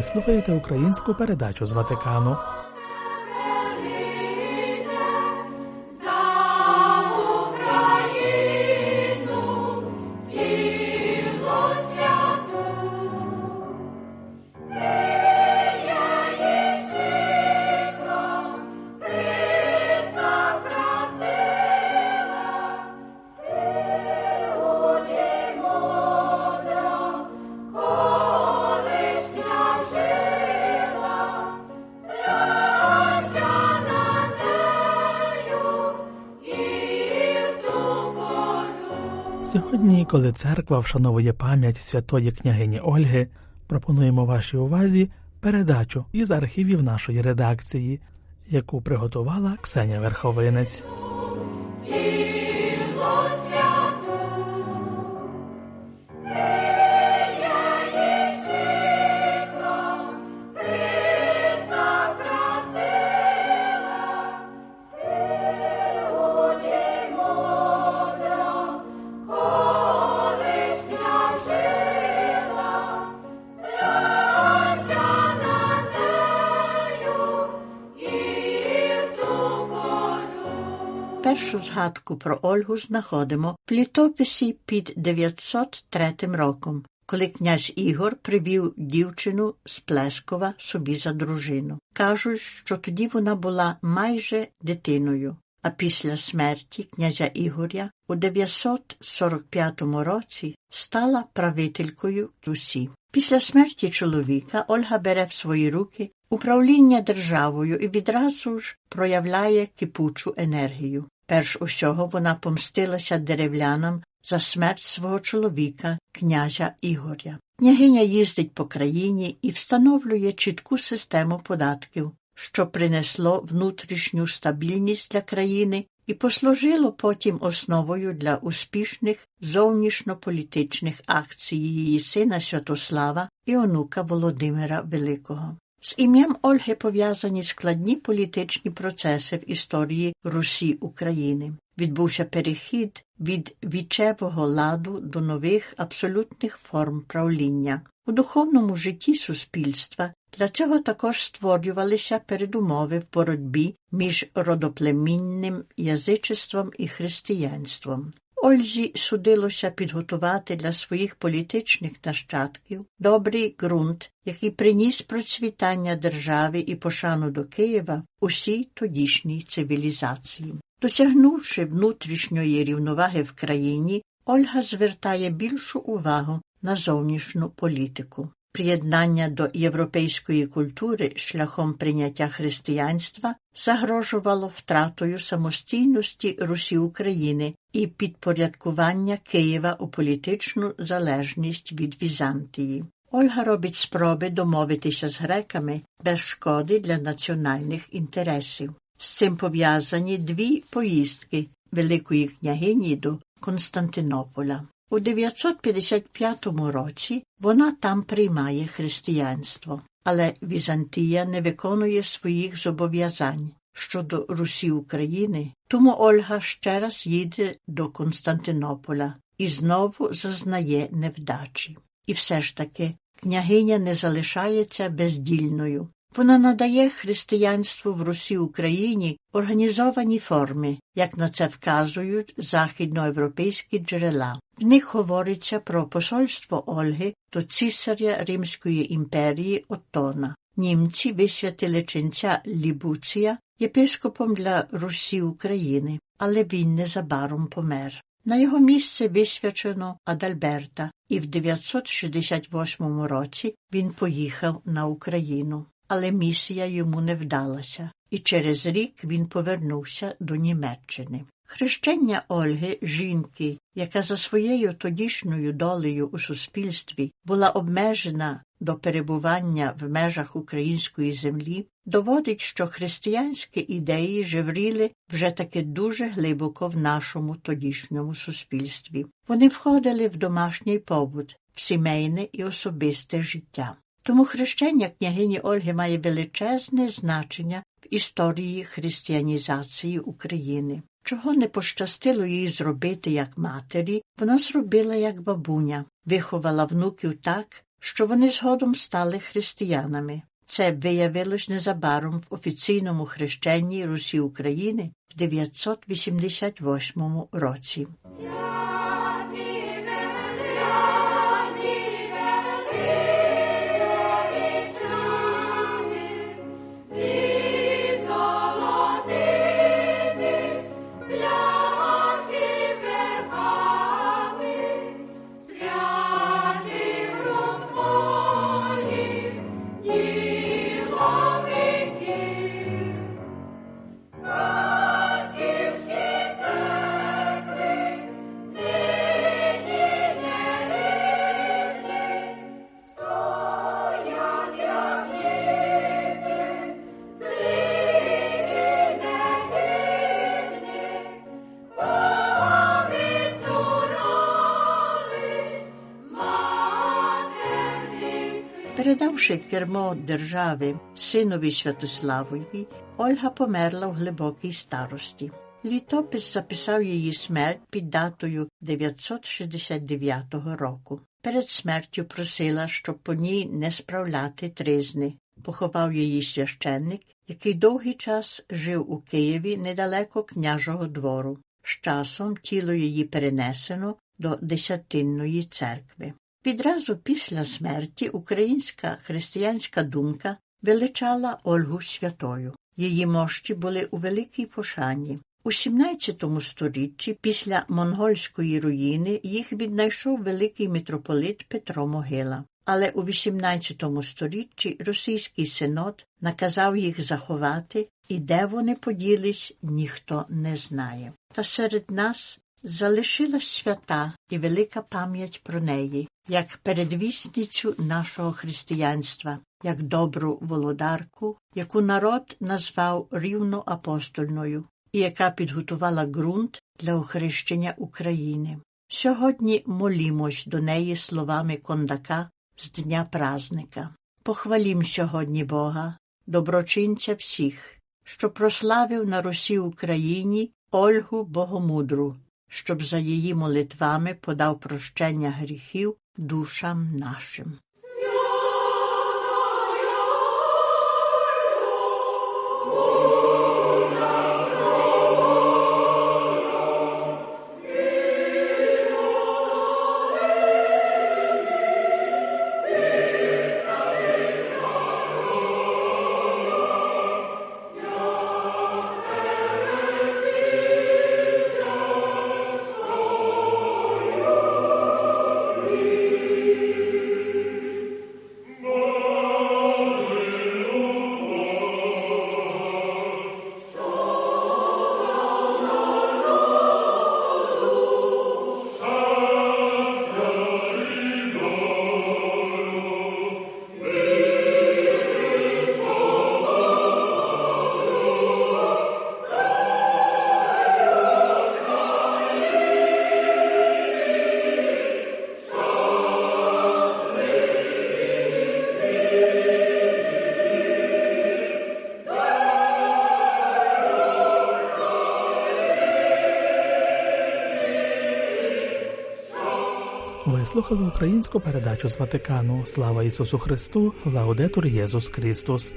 Ви слухаєте українську передачу з Ватикану. Сьогодні, коли церква вшановує пам'ять святої княгині Ольги, пропонуємо вашій увазі передачу із архівів нашої редакції, яку приготувала Ксеня Верховинець. Першу згадку про Ольгу знаходимо в літописі під 903 роком, коли князь Ігор привів дівчину з Плескова собі за дружину. Кажуть, що тоді вона була майже дитиною, а після смерті князя Ігоря у 945 році стала правителькою Русі. Після смерті чоловіка Ольга бере в свої руки управління державою і відразу ж проявляє кипучу енергію. Перш усього вона помстилася деревлянам за смерть свого чоловіка, князя Ігоря. Княгиня їздить по країні і встановлює чітку систему податків, що принесло внутрішню стабільність для країни і послужило потім основою для успішних зовнішньополітичних акцій її сина Святослава і онука Володимира Великого. З ім'ям Ольги пов'язані складні політичні процеси в історії Русі України. Відбувся перехід від вічевого ладу до нових абсолютних форм правління. У духовному житті суспільства для цього також створювалися передумови в боротьбі між родоплемінним язичеством і християнством. Ользі судилося підготувати для своїх політичних нащадків добрий ґрунт, який приніс процвітання держави і пошану до Києва усій тодішній цивілізації. Досягнувши внутрішньої рівноваги в країні, Ольга звертає більшу увагу на зовнішню політику. Приєднання до європейської культури шляхом прийняття християнства загрожувало втратою самостійності Русі України і підпорядкування Києва у політичну залежність від Візантії. Ольга робить спроби домовитися з греками без шкоди для національних інтересів. З цим пов'язані дві поїздки Великої княгині до Константинополя. У 955 році вона там приймає християнство, але Візантія не виконує своїх зобов'язань щодо Русі України, тому Ольга ще раз їде до Константинополя і знову зазнає невдачі. І все ж таки княгиня не залишається бездільною. Вона надає християнству в Русі Україні організовані форми, як на це вказують західноєвропейські джерела. В них говориться про посольство Ольги до цісаря Римської імперії Оттона. Німці висвятили ченця Лібуція єпископом для Русі України, але він незабаром помер. На його місце висвячено Адальберта, і в 968 році він поїхав на Україну але місія йому не вдалася, і через рік він повернувся до Німеччини. Хрещення Ольги, жінки, яка за своєю тодішньою долею у суспільстві була обмежена до перебування в межах української землі, доводить, що християнські ідеї жевріли вже таки дуже глибоко в нашому тодішньому суспільстві. Вони входили в домашній побут, в сімейне і особисте життя. Тому хрещення княгині Ольги має величезне значення в історії християнізації України. Чого не пощастило їй зробити як матері, вона зробила як бабуня, виховала внуків так, що вони згодом стали християнами. Це виявилось незабаром в офіційному хрещенні Русі України в 988 році. Передавши кермо держави синові Святославові, Ольга померла в глибокій старості. Літопис записав її смерть під датою 969 року. Перед смертю просила, щоб по ній не справляти тризни. Поховав її священник, який довгий час жив у Києві недалеко княжого двору. З часом тіло її перенесено до Десятинної церкви. Відразу після смерті українська християнська думка величала Ольгу святою. Її мощі були у великій пошані. У XVII сторіччі після монгольської руїни їх віднайшов великий митрополит Петро Могила. Але у XVIII сторіччі російський синод наказав їх заховати, і де вони поділись, ніхто не знає. Та серед нас залишилась свята і велика пам'ять про неї, як передвісницю нашого християнства, як добру володарку, яку народ назвав рівноапостольною і яка підготувала ґрунт для охрещення України. Сьогодні молімось до неї словами кондака з дня празника. Похвалім сьогодні Бога, доброчинця всіх, що прославив на Русі Україні Ольгу Богомудру, щоб за її молитвами подав прощення гріхів душам нашим. Ви слухали українську передачу з Ватикану. Слава Ісусу Христу! Лаудетур Єсус Христос!